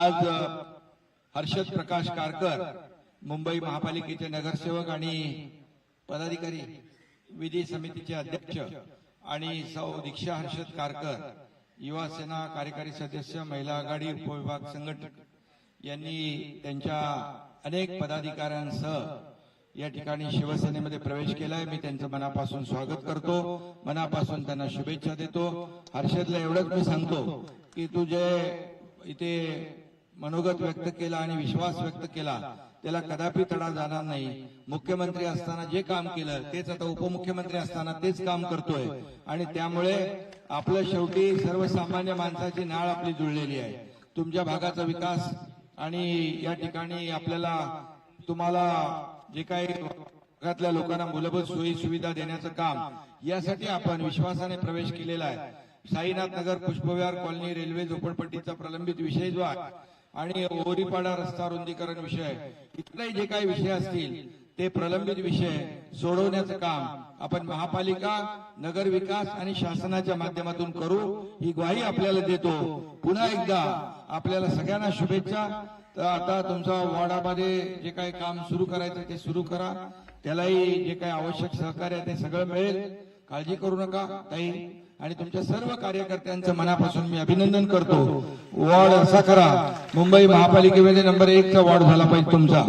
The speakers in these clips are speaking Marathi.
आज हर्षद प्रकाश कारकर मुंबई महापालिकेचे नगरसेवक आणि पदाधिकारी विधी समितीचे अध्यक्ष आणि सौ दीक्षा हर्षद कारकर युवा सेना कार्यकारी सदस्य महिला आघाडी उपविभाग संघटक यांनी त्यांच्या अनेक पदाधिकाऱ्यांसह या ठिकाणी शिवसेनेमध्ये प्रवेश केलाय. मी त्यांचं मनापासून स्वागत करतो. मनापासून त्यांना शुभेच्छा देतो. हर्षदला एवढंच मी सांगतो की तू जे इथे मनोगत व्यक्त केला आणि विश्वास व्यक्त केला त्याला कदापि तडा जाणार नाही. मुख्यमंत्री असताना जे काम केलं तेच आता उपमुख्यमंत्री असताना तेच काम करतोय. आणि त्यामुळे आपलं शेवटी सर्वसामान्य माणसाची नाळ आपली जुळलेली आहे. तुमच्या भागाचा विकास आणि या ठिकाणी आपल्याला तुम्हाला जे काही भागातल्या लोकांना मूलभूत सोयी सुविधा देण्याचं काम यासाठी आपण विश्वासाने प्रवेश केलेला आहे. साईनाथ नगर पुष्पविहार कॉलनी रेल्वे झोपडपट्टीचा प्रलंबित विषय जो आहे आणि ओरीपाडा रस्ता रुंदीकरण विषय इथले जे काही विषय असतील ते प्रलंबित विषय सोडवण्याचं काम आपण महापालिका नगर विकास आणि शासनाच्या माध्यमातून करू ही ग्वाही आपल्याला देतो. पुन्हा एकदा आपल्याला सगळ्यांना शुभेच्छा. तर आता तुमचा वॉर्डामध्ये जे काही काम सुरू करायचं ते सुरू करा. त्यालाही जे काही आवश्यक सहकार्य ते सगळं मिळेल. काळजी करू नका ताई. आणि तुमच्या सर्व कार्यकर्त्यांचं मनापासून मी अभिनंदन करतो. वॉर्ड असा करा. मुंबई महापालिकेमध्ये नंबर एकचा वॉर्ड झाला पाहिजे तुमचा.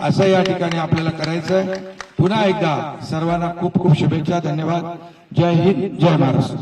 असं या ठिकाणी आपल्याला करायचंय. पुन्हा एकदा सर्वांना खूप खूप शुभेच्छा धन्यवाद. जय हिंद जय महाराष्ट्र.